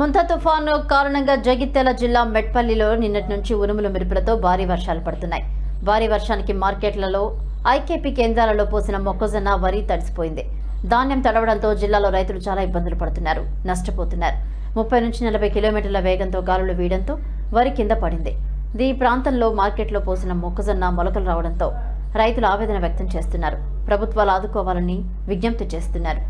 ముంతా తుఫాను కారణంగా జగిత్యాల జిల్లా మెట్పల్లిలో నిన్నటి నుంచి ఉరుములు మెరుపులతో భారీ వర్షాలు పడుతున్నాయి. భారీ వర్షానికి మార్కెట్లలో ఐకేపీ కేంద్రాలలో పోసిన మొక్కజొన్న వరి తడిసిపోయింది. ధాన్యం తడవడంతో జిల్లాలో రైతులు చాలా ఇబ్బందులు పడుతున్నారు నష్టపోతున్నారు. ముప్పై నుంచి నలభై కిలోమీటర్ల వేగంతో గాలులు వీయడంతో వరి కింద పడింది. ఈ ప్రాంతంలో మార్కెట్లో పోసిన మొక్కజొన్న మొలకలు రావడంతో రైతులు ఆవేదన వ్యక్తం చేస్తున్నారు. ప్రభుత్వాలు ఆదుకోవాలని విజ్ఞప్తి చేస్తున్నారు.